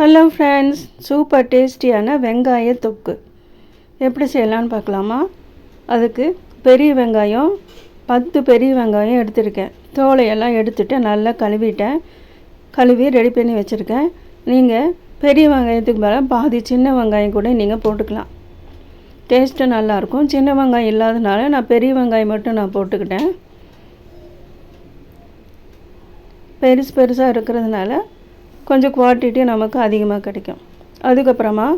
Hello friends super டேஸ்டியான வெங்காய தொக்கு. எப்படி செய்யலான்னு பார்க்கலாமா? அதுக்கு பெரிய வெங்காயம் பத்து பெரிய வெங்காயம் எடுத்திருக்கேன். தோலையெல்லாம் எடுத்துட்டு நல்லா கழுவிட்டேன். கழுவி ரெடி பண்ணி வச்சுருக்கேன். நீங்கள் பெரிய வெங்காயத்துக்கு மேலே பாதி சின்ன வெங்காயம் கூட நீங்கள் போட்டுக்கலாம். டேஸ்ட்டு நல்லாயிருக்கும் சின்ன வெங்காயம் இல்லாதனால நான் பெரிய வெங்காயம் மட்டும் நான் போட்டுக்கிட்டேன். பெருசு பெருசாக இருக்கிறதுனால கொஞ்சம் குவான்டிட்டி நமக்கு அதிகமாக கிடைக்கும். அதுக்கப்புறமா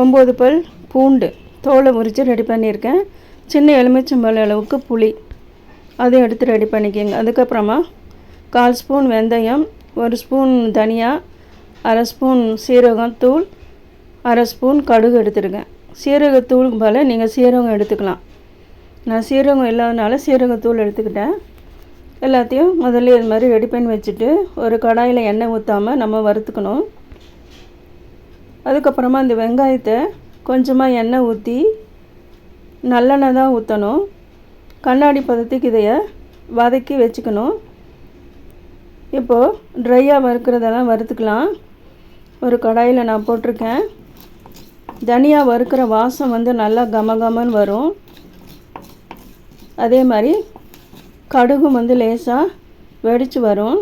ஒம்பது பல் பூண்டு தோலை முறித்து ரெடி பண்ணியிருக்கேன். சின்ன எலுமிச்சம்பழ அளவுக்கு புளி. அதையும் எடுத்து ரெடி பண்ணிக்கோங்க. அதுக்கப்புறமா கால் ஸ்பூன் வெந்தயம் ஒரு ஸ்பூன் தனியா அரை ஸ்பூன் சீரகம் தூள் அரை ஸ்பூன் கடுகு எடுத்துருக்கேன். சீரகத்தூளுக்கு பதில் நீங்கள் சீரகம் எடுத்துக்கலாம். நான் சீரகம் இல்லாதனால சீரகத்தூள் எடுத்துக்கிட்டேன். எல்லாத்தையும் முதல்ல இது மாதிரி ரெடி பண்ணி வச்சுட்டு ஒரு கடாயில் எண்ணெய் ஊற்றாமல் நம்ம வறுத்துக்கணும். அதுக்கப்புறமா இந்த வெங்காயத்தை கொஞ்சமாக எண்ணெய் ஊற்றி நல்லெண்ணெய் தான் ஊற்றணும் கண்ணாடி பதத்துக்கு இதைய வதக்கி வச்சுக்கணும். இப்போது ட்ரையாக வறுக்கிறதெல்லாம் வறுத்துக்கலாம். ஒரு கடாயில் நான் போட்டிருக்கேன். தனியாக வறுக்கிற வாசம் வந்து நல்லா கமகமன்னு வரும். அதே மாதிரி கடுகும் வந்து லேசாக வெடித்து வரும்.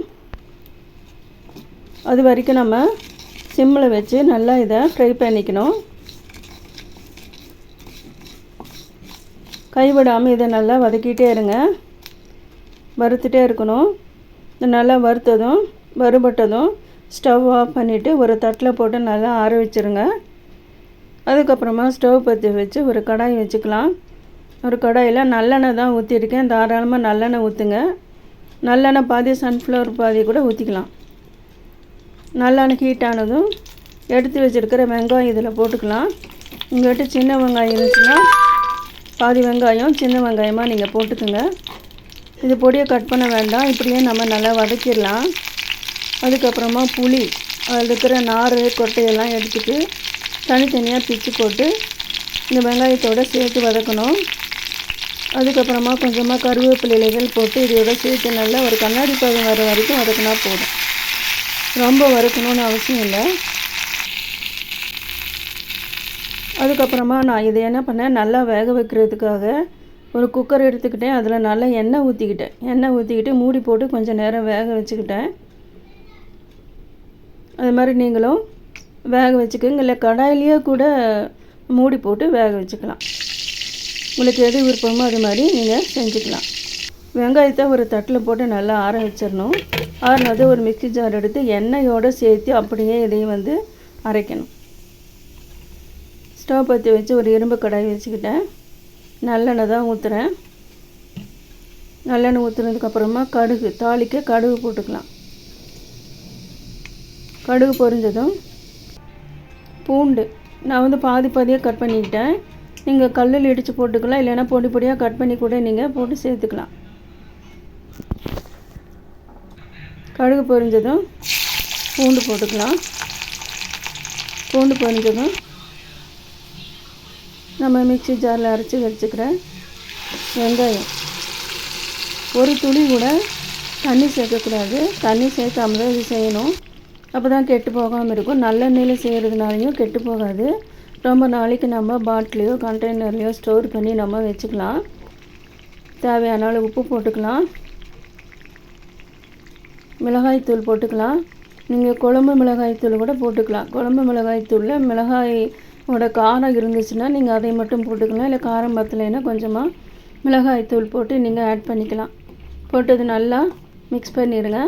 அது வரைக்கும் நம்ம சிம்மில் வச்சு நல்லா இதை ஃப்ரை பண்ணிக்கணும். கைவிடாமல் இதை நல்லா வதக்கிட்டே இருங்க. வறுத்துட்டே இருக்கணும். நல்லா வறுத்ததும் வறுபட்டதும் ஸ்டவ் ஆஃப் பண்ணிவிட்டு ஒரு தட்டில் போட்டு நல்லா ஆற வச்சுருங்க. அதுக்கப்புறமா ஸ்டவ் பற்றி வச்சு ஒரு கடாய் வச்சுக்கலாம். ஒரு கடாயில் நல்லெண்ணெய் தான் ஊற்றிருக்கேன் தாராளமாக நல்லெண்ணெய் ஊற்றுங்க நல்லெண்ணெய் பாதி சன்ஃப்ளவர் பாதி கூட ஊற்றிக்கலாம் நல்லெண்ணெய் ஹீட் ஆனதும் எடுத்து வச்சுருக்கிற வெங்காயம் இதில் போட்டுக்கலாம். உங்கள்கிட்ட சின்ன வெங்காயம் இருந்துச்சுன்னா பாதி வெங்காயம் சின்ன வெங்காயமாக நீங்கள் போட்டுக்கோங்க. இது பொடியை கட் பண்ண வேண்டாம். இப்படியே நம்ம நல்லா வதக்கிடலாம். அதுக்கப்புறமா புளி அதில் இருக்கிற நார் கொட்டையெல்லாம் எடுத்துட்டு தனித்தனியாக பிச்சு போட்டு இந்த வெங்காயத்தோடு சேர்த்து வதக்கணும். அதுக்கப்புறமா கொஞ்சமாக கருவேப்பிலை இலைகள் போட்டு இதோட சேர்த்து நல்லா ஒரு கண்ணாடி பதம் வர வரைக்கும் வதக்கினா போதும். ரொம்ப வறுக்கணும்னு அவசியம் இல்லை. அதுக்கப்புறமா நான் இதை என்ன பண்ணேன்? நல்லா வேக வைக்கிறதுக்காக ஒரு குக்கர் எடுத்துக்கிட்டேன். அதில் நல்லா எண்ணெய் ஊற்றிக்கிட்டேன் எண்ணெய் ஊற்றிக்கிட்டு மூடி போட்டு கொஞ்சம் நேரம் வேக வச்சுக்கிட்டேன். அது மாதிரி நீங்களும் வேக வச்சுக்கோங்க. இல்லை கடாயிலேயே கூட மூடி போட்டு வேக வச்சுக்கலாம். உங்களுக்கு எது விருப்பமோ அது மாதிரி நீங்கள் செஞ்சுக்கலாம். வெங்காயத்தை ஒரு தட்டில் போட்டு நல்லா ஆற வச்சிடணும். ஆறினது ஒரு மிக்சி ஜார் எடுத்து எண்ணெயோடு சேர்த்து அப்படியே இதையும் வந்து அரைக்கணும். ஸ்டவ் பற்றி வச்சு ஒரு இரும்பு கடாய் வச்சுக்கிட்டேன். நல்லெண்ணெய் தான் ஊற்றுறேன் நல்லெண்ணெய் ஊற்றுனதுக்கப்புறமா கடுகு தாளிக்க கடுகு போட்டுக்கலாம். கடுகு பொரிஞ்சதும் பூண்டு. நான் வந்து பாதி பாதியாக கட் பண்ணிக்கிட்டேன். நீங்கள் கல்லில் இடித்து போட்டுக்கலாம் இல்லைன்னா பொடி பொடியாக கட் பண்ணி கூட நீங்கள் போட்டு சேர்த்துக்கலாம். கடுகு பொரிஞ்சதும் பூண்டு போட்டுக்கலாம். பூண்டு பொரிஞ்சதும் நம்ம மிக்சி ஜாரில் அரைச்சி வச்சுக்கிற வெங்காயம். ஒரு துளி கூட தண்ணி சேர்க்கக்கூடாது தண்ணி சேர்க்காம தான் இது செய்யணும். அப்போ தான் கெட்டு போகாமல் இருக்கும். நல்லெண்ணெயில் செய்கிறதுனாலையும் கெட்டு போகாது. ரொம்ப நாளைக்கு நம்ம பாட்டிலையோ கண்டெய்னர்லையோ ஸ்டோர் பண்ணி நம்ம வச்சுக்கலாம். தேவையான அளவு உப்பு போட்டுக்கலாம். மிளகாய்த்தூள் போட்டுக்கலாம். நீங்கள் குழம்பு மிளகாய்த்தூள் கூட போட்டுக்கலாம். குழம்பு மிளகாய்த்தூளில் மிளகாயோட காரம் இருந்துச்சுன்னா நீங்கள் அதை மட்டும் போட்டுக்கலாம். இல்லை காரம் பத்தலைன்னா கொஞ்சமாக மிளகாய்த்தூள் போட்டு நீங்கள் ஆட் பண்ணிக்கலாம். போட்டது நல்லா மிக்ஸ் பண்ணிடுங்க.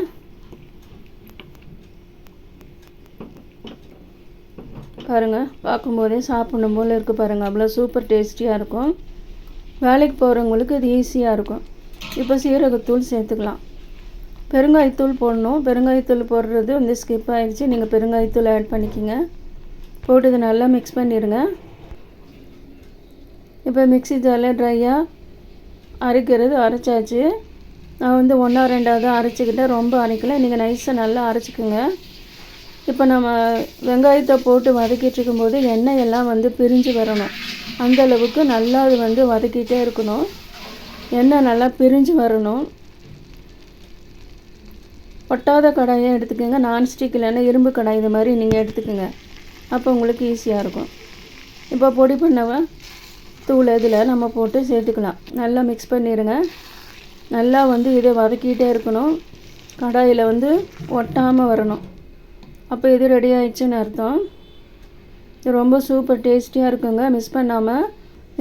பாருங்கள் பார்க்கும்போதே சாப்பிடணும் போல் இருக்குது பாருங்கள் அவ்வளோ சூப்பர் டேஸ்டியாக இருக்கும். வேலைக்கு போகிறவங்களுக்கு இது ஈஸியாக இருக்கும். இப்போ சீரகத்தூள் சேர்த்துக்கலாம். பெருங்காயத்தூள் போடணும். பெருங்காயத்தூள் போடுறது வந்து ஸ்கிப் ஆகிடுச்சு நீங்கள் பெருங்காயத்தூள் ஆட் பண்ணிக்கோங்க. போட்டு இதை நல்லா மிக்ஸ் பண்ணிடுங்க இப்போ மிக்ஸி ஜாரில் ட்ரையாக அரைக்கிறது அரைச்சாச்சு. நான் வந்து ஒன்றா ரெண்டாவது அரைச்சிக்கிட்டேன். ரொம்ப அரைக்கல. நீங்கள் நைஸாக நல்லா அரைச்சிக்கோங்க. இப்போ நம்ம வெங்காயத்தை போட்டு வதக்கிட்டு இருக்கும்போது எண்ணெய் எல்லாம் வந்து பிரிஞ்சு வரணும். அந்தளவுக்கு நல்லா அது வந்து வதக்கிட்டே இருக்கணும். எண்ணெய் நல்லா பிரிஞ்சு வரணும். ஒட்டாத கடாயை எடுத்துக்கோங்க. நான்ஸ்டிக் இல்லைன்னா இரும்பு கடாய் இது மாதிரி நீங்கள் எடுத்துக்கோங்க. அப்போ உங்களுக்கு ஈஸியாக இருக்கும். இப்போ பொடி பண்ணவ தூள் இதில் நம்ம போட்டு சேர்த்துக்கலாம். நல்லா மிக்ஸ் பண்ணிடுங்க நல்லா வந்து இதை வதக்கிட்டே இருக்கணும். கடாயில் வந்து ஒட்டாமல் வரணும். அப்போ இது ரெடி ஆயிடுச்சுன்னு அர்த்தம். இது ரொம்ப சூப்பர் டேஸ்டியாக இருக்குங்க. மிஸ் பண்ணாமல்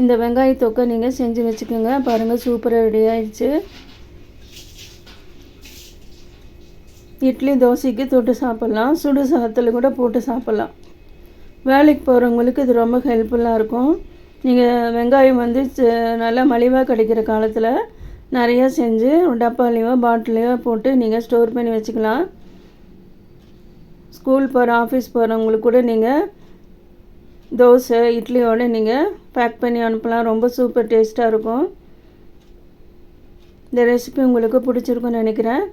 இந்த வெங்காய தொக்கை நீங்கள் செஞ்சு வச்சுக்கோங்க. பாருங்கள் சூப்பராக ரெடி ஆயிடுச்சு. இட்லி தோசைக்கு தொட்டு சாப்பிட்லாம். சுடு சாதத்தில் கூட போட்டு சாப்பிட்லாம். வேலைக்கு போகிறவங்களுக்கு இது ரொம்ப ஹெல்ப்ஃபுல்லாக இருக்கும். நீங்கள் வெங்காயம் வந்து நல்லா மலிவாக கிடைக்கிற காலத்தில் நிறையா செஞ்சு டப்பாலேயோ பாட்டிலையோ போட்டு நீங்கள் ஸ்டோர் பண்ணி வச்சுக்கலாம். ஸ்கூல் போகிற ஆஃபீஸ் போகிறவங்களுக்கு கூட நீங்கள் தோசை இட்லியோடு நீங்கள் பேக் பண்ணி அனுப்பலாம். ரொம்ப சூப்பர் டேஸ்ட்டாக இருக்கும். இந்த ரெசிபி உங்களுக்கு பிடிச்சிருக்குன்னு நினைக்கிறேன்.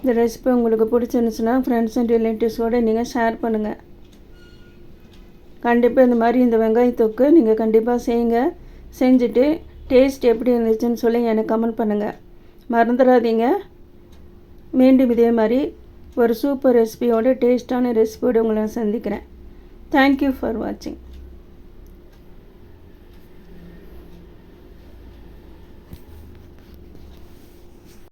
இந்த ரெசிபி உங்களுக்கு பிடிச்சிருந்துச்சுன்னா ஃப்ரெண்ட்ஸ் அண்ட் ரிலேட்டிவ்ஸோடு நீங்கள் ஷேர் பண்ணுங்கள் கண்டிப்பாக இந்த மாதிரி இந்த வெங்காய தொக்கு நீங்கள் கண்டிப்பாக செய்யுங்க. செஞ்சுட்டு டேஸ்ட் எப்படி இருந்துச்சுன்னு சொல்லி எனக்கு கமெண்ட் பண்ணுங்கள் மறந்துடாதீங்க. மீண்டும் இதே மாதிரி ஒரு சூப்பர் ரெசிபியோட டேஸ்ட்டான ரெசிபியோடு உங்களை சந்திக்கிறேன். தேங்க்யூ ஃபார் வாட்சிங்